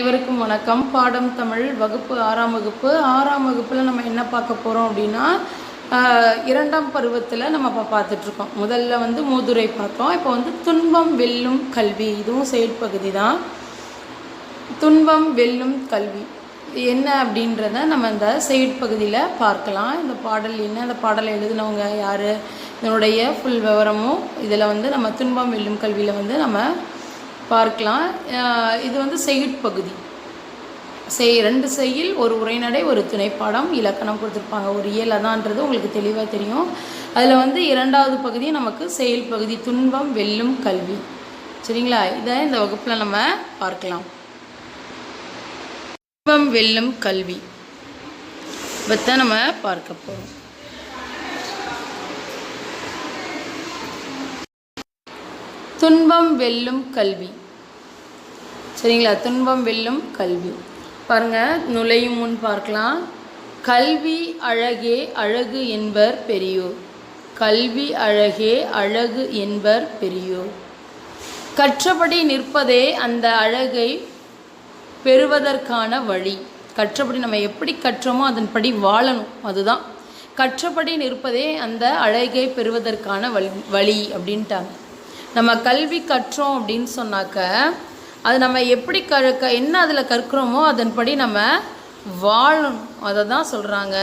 அனைவருக்கும் வணக்கம். பாடம் தமிழ் வகுப்பு ஆறாம் வகுப்பு. ஆறாம் வகுப்பில் நம்ம என்ன பார்க்க போகிறோம் அப்படின்னா இரண்டாம் பருவத்தில் நம்ம இப்போ பார்த்துட்ருக்கோம். முதல்ல வந்து மூதுரை பார்த்தோம். இப்போ வந்து துன்பம் வெல்லும் கல்வி. இதுவும் செயற்பகுதி தான். துன்பம் வெல்லும் கல்வி. என்ன அப்படின்றத நம்ம இந்த செயற்பகுதியில் பார்க்கலாம். இந்த பாடல் என்ன? இந்த பாடலை எழுதினவங்க யார்? இதனுடைய ஃபுல் விவரமும் இதில் வந்து நம்ம துன்பம் வெல்லும் கல்வியில் வந்து நம்ம பார்க்கலாம். இது வந்து செயற்பகுதி செய் ரெண்டு செய்யில் ஒரு உரைநடை ஒரு துணைப்பாடம் இலக்கணம் கொடுத்துருப்பாங்க. ஒரு இயல் அதான்றது உங்களுக்கு தெளிவாக தெரியும். அதில் வந்து இரண்டாவது பகுதி நமக்கு செயல் பகுதி துன்பம் வெல்லும் கல்வி. சரிங்களா? இதை இந்த வகுப்பில் நம்ம பார்க்கலாம். துன்பம் வெல்லும் கல்வி. பற்றி நம்ம பார்க்க போகிறோம் துன்பம் வெல்லும் கல்வி. சரிங்களா? துன்பம் வெல்லும் கல்வி. பாருங்கள் நுழையும் முன் பார்க்கலாம். கல்வி அழகே அழகு என்பர் பெரியோர். கல்வி அழகே அழகு என்பர் பெரியோர். கற்றபடி நிற்பதே அந்த அழகை பெறுவதற்கான வழி. கற்றபடி நம்ம எப்படி கற்றோமோ அதன்படி வாழணும். அதுதான். கற்றபடி நிற்பதே அந்த அழகை பெறுவதற்கான வழி வழி அப்படின்ட்டாங்க. நம்ம கல்வி கற்றோம் அப்படின்னு சொன்னாக்க அது நம்ம எப்படி க என்ன அதில் கற்கிறோமோ அதன்படி நம்ம வாழணும். அதை தான் சொல்கிறாங்க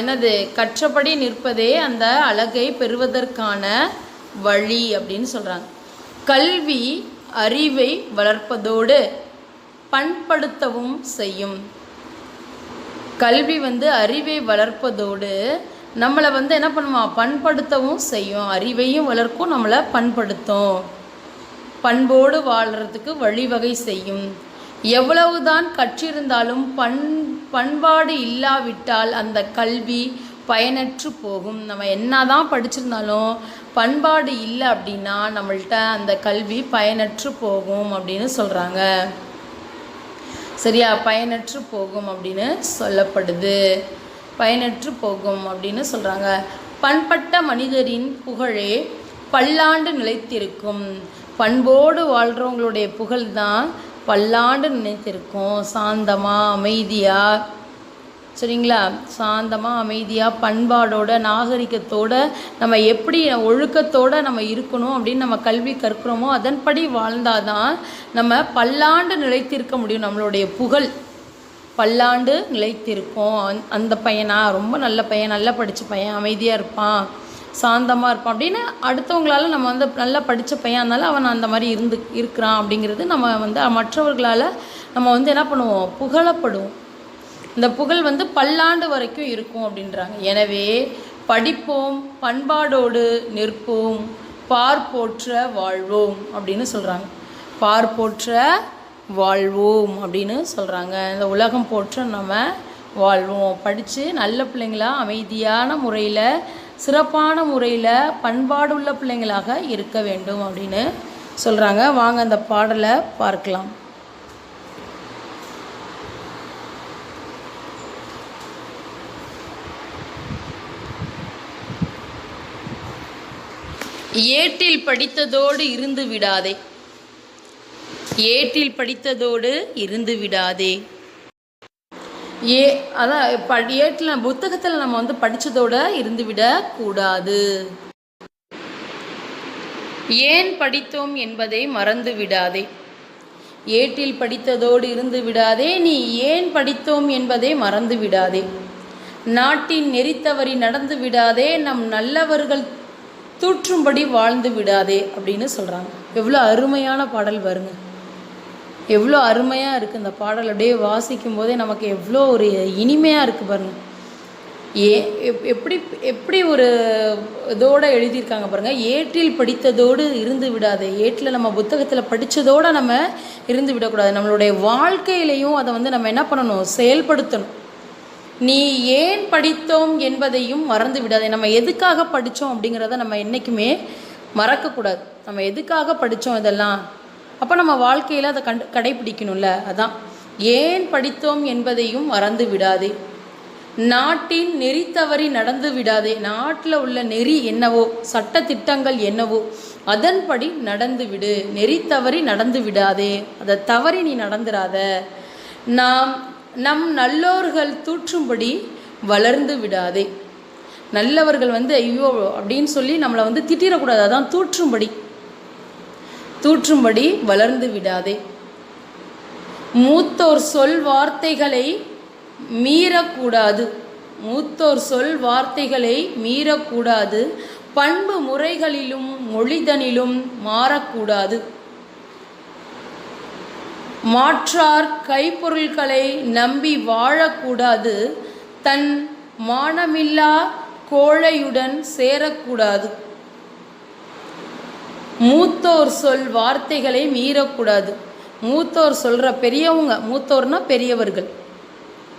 என்னது? கற்றபடி நிற்பதே அந்த அழகை பெறுவதற்கான வழி அப்படின்னு சொல்கிறாங்க கல்வி அறிவை வளர்ப்பதோடு பண்படுத்தவும் செய்யும். கல்வி வந்து அறிவை வளர்ப்பதோடு நம்மளை வந்து என்ன பண்ணுவோம் பண்படுத்தவும் செய்யும். அறிவையும் வளர்க்கும். நம்மளை பண்படுத்தும். பண்போடு வாழ்கிறதுக்கு வழிவகை செய்யும். எவ்வளவுதான் கற்றிருந்தாலும் பண் பண்பாடு இல்லாவிட்டால் அந்த கல்வி பயனற்று போகும். நம்ம என்ன தான் படிச்சிருந்தாலும் பண்பாடு இல்லை அப்படின்னா நம்மள்ட்ட அந்த கல்வி பயனற்று போகும் அப்படின்னு சொல்கிறாங்க சரியா? பயனற்று போகும் அப்படின்னு சொல்லப்படுது. பயனற்று போகும் அப்படின்னு சொல்கிறாங்க பண்பட்ட மனிதரின் புகழே பல்லாண்டு நிலைத்திருக்கும். பண்போடு வாழ்கிறவங்களுடைய புகழ் தான் பல்லாண்டு நிலைத்திருக்கும். சாந்தமாக அமைதியாக சரிங்களா? சாந்தமாக அமைதியாக பண்பாடோட நாகரிகத்தோட நம்ம எப்படி ஒழுக்கத்தோடு நம்ம இருக்கணும் அப்படின்னு நம்ம கல்வி கற்கிறோமோ அதன்படி வாழ்ந்தாதான் நம்ம பல்லாண்டு நிலைத்திருக்க முடியும் நம்மளுடைய புகழ். பல்லாண்டு நிலைத்திருக்கும். அந்த- அந்த பையனா? ரொம்ப நல்ல பையன் நல்லா படித்த பையன் அமைதியாக இருப்பான் சாந்தமாக இருப்பான் அப்படின்னு அடுத்தவங்களால் நம்ம வந்து நல்லா படித்த பையன் இருந்தாலும் அவன் அந்த மாதிரி இருந்து இருக்கிறான் அப்படிங்கிறது நம்ம வந்து மற்றவர்களால் நம்ம வந்து என்ன பண்ணுவோம்? புகழப்படுவோம் இந்த புகழ் வந்து பல்லாண்டு வரைக்கும் இருக்கும் அப்படின்றாங்க. எனவே படிப்போம் பண்பாடோடு நிற்போம் பார் போற்ற வாழ்வோம் அப்படின்னு சொல்கிறாங்க பார் போற்ற வாழ்வோம் அப்படின்னு சொல்கிறாங்க இந்த உலகம் போற்ற நம்ம வாழ்வோம். படித்து நல்ல பிள்ளைங்களா அமைதியான முறையில் சிறப்பான முறையில் பண்பாடுள்ள பிள்ளைங்களாக இருக்க வேண்டும் அப்படின்னு சொல்கிறாங்க வாங்க அந்த பாடலை பார்க்கலாம். ஏட்டில் படித்ததோடு இருந்து விடாதே. ஏட்டில் படித்ததோடு இருந்து விடாதே. ஏ அதான் ப ஏட்டில் புத்தகத்தில் நம்ம வந்து படித்ததோடு இருந்து விடக்கூடாது. ஏன் படித்தோம் என்பதை மறந்து விடாதே. ஏட்டில் படித்ததோடு இருந்து விடாதே நீ ஏன் படித்தோம் என்பதை மறந்து விடாதே. நாட்டின் நெறித்தவறி நடந்து விடாதே நம் நல்லவர்கள் தூற்றும்படி வாழ்ந்து விடாதே அப்படின்னு சொல்கிறாங்க எவ்வளோ அருமையான பாடல் வருங்க எவ்வளோ அருமையாக இருக்குது இந்த பாடல். அப்படியே வாசிக்கும் போதே நமக்கு எவ்வளோ ஒரு இனிமையாக இருக்குது பாருங்க. ஏ எப்- எப்படி எப்படி ஒரு இதோடு எழுதியிருக்காங்க பாருங்கள் ஏட்டில் படித்ததோடு இருந்து விடாதே. ஏட்டில் நம்ம புத்தகத்தில் படித்ததோடு நம்ம இருந்து விடக்கூடாது. நம்மளுடைய வாழ்க்கையிலையும் அதை வந்து நம்ம என்ன பண்ணணும்? செயல்படுத்தணும். நீ ஏன் படித்தோம் என்பதையும் மறந்து விடாதே. நம்ம எதுக்காக படித்தோம் அப்படிங்கிறத நம்ம என்றைக்குமே மறக்கக்கூடாது. நம்ம எதுக்காக படித்தோம் இதெல்லாம்? அப்போ நம்ம வாழ்க்கையில் அதை கண்டு கடைப்பிடிக்கணும்ல அதான். ஏன் படித்தோம் என்பதையும் மறந்து விடாதே. நாட்டின் நெறி தவறி நடந்து விடாதே. நாட்டில் உள்ள நெறி என்னவோ சட்ட திட்டங்கள் என்னவோ அதன்படி நடந்து விடு. நெறி தவறி நடந்து விடாதே. அதை தவறி நீ நடந்துடாத நாம் நம் நல்லோர்கள் தூற்றும்படி வளர்ந்து விடாதே. நல்லவர்கள் வந்து ஐயோ அப்படின்னு சொல்லி நம்மளை வந்து திட்டிடக்கூடாது. அதான் தூற்றும்படி. தூற்றும்படி வளர்ந்து விடாதே. மூத்தோர் சொல் வார்த்தைகளை மீறக்கூடாது. மூத்தோர் சொல் வார்த்தைகளை மீறக்கூடாது. பண்பு முறைகளிலும் மொழிதனிலும் மாறக்கூடாது. மாற்றார் கைப்பொருள்களை நம்பி வாழக்கூடாது. தன் மானமில்லா கோழையுடன் சேரக்கூடாது. மூத்தோர் சொல் வார்த்தைகளை மீறக்கூடாது. மூத்தோர் சொல்கிற பெரியவங்க மூத்தோர்னா பெரியவர்கள்.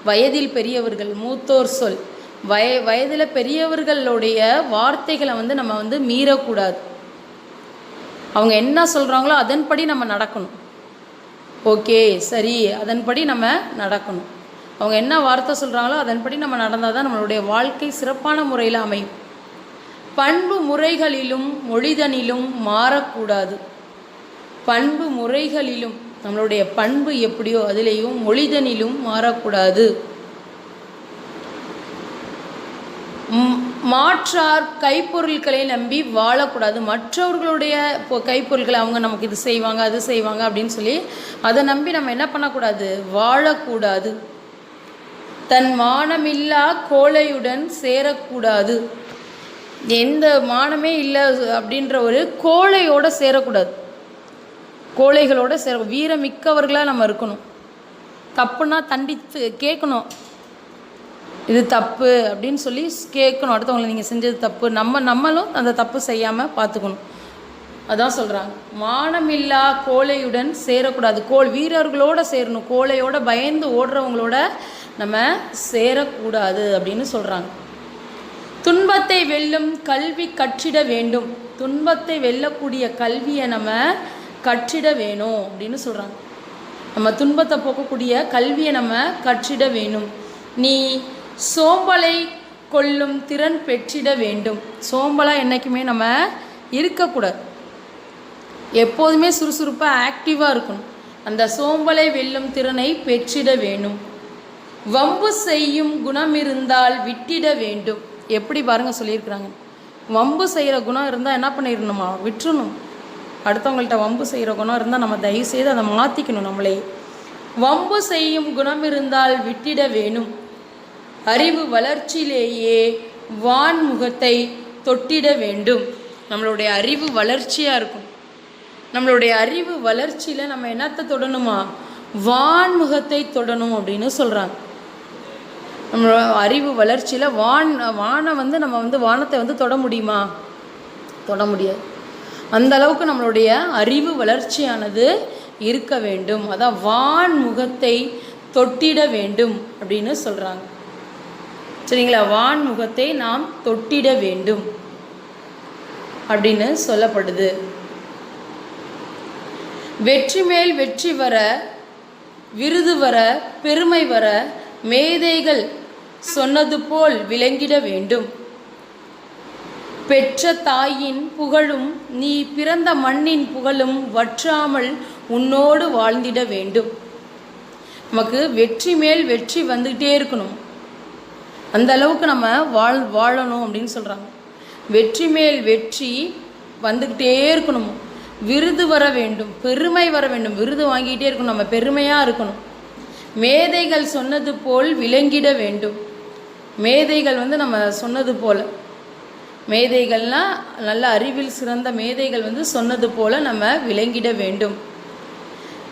வயதில் பெரியவர்கள் மூத்தோர் சொல். வய வயதில் பெரியவர்களுடைய வார்த்தைகளை வந்து நம்ம வந்து மீறக்கூடாது. அவங்க என்ன சொல்கிறாங்களோ அதன்படி நம்ம நடக்கணும். ஓகே சரி அதன்படி நம்ம நடக்கணும். அவங்க என்ன வார்த்தை சொல்கிறாங்களோ அதன்படி நம்ம நடந்தால் தான் நம்மளுடைய வாழ்க்கை சிறப்பான முறையில் அமையும். பண்பு முறைகளிலும் மொழிதனிலும் மாறக்கூடாது. பண்பு முறைகளிலும் நம்மளுடைய பண்பு எப்படியோ அதிலேயும் மொழிதனிலும் மாறக்கூடாது. மாற்றார் கைப்பொருட்களை நம்பி வாழக்கூடாது. மற்றவர்களுடைய இப்போ கைப்பொருட்களை அவங்க நமக்கு இது செய்வாங்க அது செய்வாங்க அப்படின்னு சொல்லி அதை நம்பி நம்ம என்ன பண்ணக்கூடாது? வாழக்கூடாது. தன் மானமில்லா கோழையுடன் சேரக்கூடாது. எந்த மானமே இல்லை அப்படின்ற ஒரு கோழையோட சேரக்கூடாது. கோழைகளோட சேர வீரமிக்கவர்களாக நம்ம இருக்கணும். தப்புன்னா தண்டித்து கேட்கணும். இது தப்பு அப்படின்னு சொல்லி கேட்கணும். அடுத்தவங்களை நீங்கள் செஞ்சது தப்பு. நம்ம நம்மளும் அந்த தப்பு செய்யாமல் பார்த்துக்கணும். அதான் சொல்கிறாங்க மானமில்லா கோழையுடன் சேரக்கூடாது. கோல் வீரர்களோட சேரணும். கோழையோட பயந்து ஓடுறவங்களோட நம்ம சேரக்கூடாது அப்படின்னு சொல்கிறாங்க துன்பத்தை வெல்லும் கல்வி கற்றிட வேண்டும். துன்பத்தை வெல்லக்கூடிய கல்வியை நம்ம கற்றிட வேணும் அப்படின்னு சொல்கிறாங்க நம்ம துன்பத்தை போக்கக்கூடிய கல்வியை நம்ம கற்றிட வேணும் நீ சோம்பலை கொள்ளும் திறன் பெற்றிட வேண்டும். சோம்பலாக என்றைக்குமே நம்ம இருக்கக்கூடாது. எப்போதுமே சுறுசுறுப்பாக ஆக்டிவாக இருக்கணும். அந்த சோம்பலை வெல்லும் திறனை பெற்றிட வேணும் வம்பு செய்யும் குணம் இருந்தால் விட்டிட வேண்டும். எப்படி பாருங்க சொல்லியிருக்கிறாங்க. வம்பு செய்கிற குணம் இருந்தால் என்ன பண்ணிடணுமா விட்டுறணும். அடுத்தவங்கள்ட்ட வம்பு செய்கிற குணம் இருந்தால் நம்ம தயவு செய்து அதை மாற்றிக்கணும் நம்மளே. வம்பு செய்யும் குணம் இருந்தால் விட்டிட வேணும். அறிவு வளர்ச்சியிலேயே வான்முகத்தை தொட்டிட வேண்டும். நம்மளுடைய அறிவு வளர்ச்சியாக இருக்கும். நம்மளுடைய அறிவு வளர்ச்சியில் நம்ம என்னத்தை தொடணுமா? வான்முகத்தை தொடணும் அப்படின்னு சொல்கிறாங்க நம்மளோட அறிவு வளர்ச்சியில் வான் வானை வந்து நம்ம வந்து வானத்தை வந்து தொட முடியுமா? தொட முடியாது. அந்த அளவுக்கு நம்மளுடைய அறிவு வளர்ச்சியானது இருக்க வேண்டும். அதான் வான்முகத்தை தொட்டிட வேண்டும் அப்படின்னு சொல்கிறாங்க சரிங்களா? வான்முகத்தை நாம் தொட்டிட வேண்டும் அப்படின்னு சொல்லப்படுது. வெற்றி மேல் வெற்றி வர விருது வர பெருமை வர மேதைகள் சொன்னது போல் விளங்கிட வேண்டும். பெற்ற தாயின் புகழும் நீ பிறந்த மண்ணின் புகழும் வற்றாமல் உன்னோடு வாழ்ந்திட வேண்டும். நமக்கு வெற்றி மேல் வெற்றி வந்துக்கிட்டே இருக்கணும். அந்த அளவுக்கு நம்ம வாழ் வாழணும் அப்படின்னு சொல்கிறாங்க வெற்றி மேல் வெற்றி வந்துக்கிட்டே இருக்கணும். விருது வர வேண்டும் பெருமை வர வேண்டும். விருது வாங்கிக்கிட்டே இருக்கணும். நம்ம பெருமையாக இருக்கணும். மேதைகள் சொன்னது போல் விளங்கிட வேண்டும். மேதைகள் வந்து நம்ம சொன்னது போல். மேதைகள்னால் நல்ல அறிவில் சிறந்த மேதைகள் வந்து சொன்னது போல் நம்ம விளங்கிட வேண்டும்.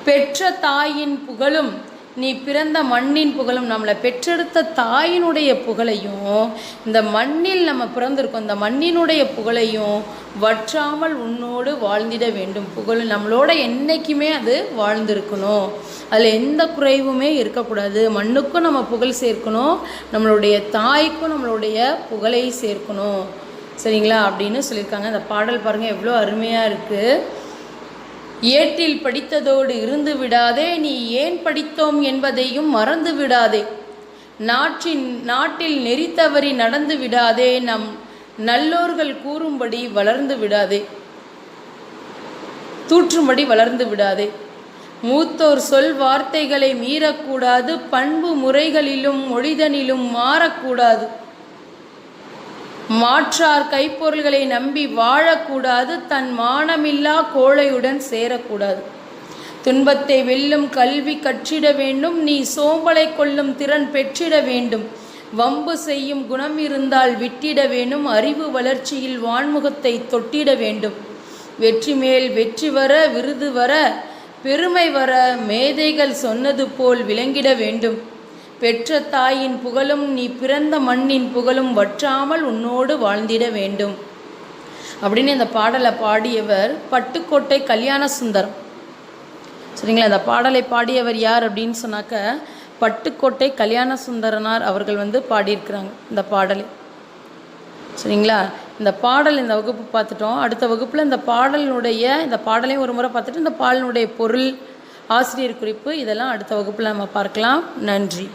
பெற்ற தாயின் புகழும் நீ பிறந்த மண்ணின் புகழும் நம்மளை பெற்றெடுத்த தாயினுடைய புகழையும் இந்த மண்ணில் நம்ம பிறந்திருக்கோம் இந்த மண்ணினுடைய புகழையும் வற்றாமல் உன்னோடு வாழ்ந்திட வேண்டும். புகழ் நம்மளோட என்றைக்குமே அது வாழ்ந்திருக்கணும். அதில் எந்த குறைவுமே இருக்கக்கூடாது. மண்ணுக்கும் நம்ம புகழ் சேர்க்கணும். நம்மளுடைய தாய்க்கும் நம்மளுடைய புகழை சேர்க்கணும். சரிங்களா? அப்படின்னு சொல்லியிருக்காங்க. அந்த பாடல் பாருங்கள் எவ்வளோ அருமையாக இருக்குது ஏட்டில் படித்ததோடு இருந்து விடாதே நீ ஏன் படித்தோம் என்பதையும் மறந்து விடாதே. நாட்டின் நாட்டில் நெறி தவறி நடந்து விடாதே நம் நல்லோர்கள் கூறும்படி வளர்ந்து விடாதே. தூற்றும்படி வளர்ந்து விடாதே. மூத்தோர் சொல் வார்த்தைகளை மீறக்கூடாது பண்பு முறைகளிலும் மொழிதனிலும் மாறக்கூடாது. மாற்றார் கைப்பொருள்களை நம்பி வாழக்கூடாது தன் மானமில்லா கோழையுடன் சேரக்கூடாது. துன்பத்தை வெல்லும் கல்வி கற்றிட வேண்டும் நீ சோம்பலை கொள்ளும் திறன் பெற்றிட வேண்டும். வம்பு செய்யும் குணம் இருந்தால் விட்டிட வேணும் அறிவு வளர்ச்சியில் வான்முகத்தை தொட்டிட வேண்டும். வெற்றி மேல் வெற்றி வர விருது வர பெருமை வர மேதைகள் சொன்னது போல் விளங்கிட வேண்டும். பெற்ற தாயின் புகழும் நீ பிறந்த மண்ணின் புகழும் வற்றாமல் உன்னோடு வாழ்ந்திட வேண்டும். அப்படின்னு இந்த பாடலை பாடியவர் பட்டுக்கோட்டை கல்யாண சுந்தரம். சரிங்களா இந்த பாடலை பாடியவர் யார் அப்படின்னு சொன்னாக்க பட்டுக்கோட்டை கல்யாண சுந்தரனார் அவர்கள் வந்து பாடியிருக்கிறாங்க இந்த பாடலை. சரிங்களா? இந்த பாடல் இந்த வகுப்பு பார்த்துட்டோம். அடுத்த வகுப்பில் இந்த பாடலினுடைய இந்த பாடலையும் ஒரு முறை பார்த்துட்டு இந்த பாடலினுடைய பொருள் ஆசிரியர் குறிப்பு இதெல்லாம் அடுத்த வகுப்பில் நம்ம பார்க்கலாம். நன்றி.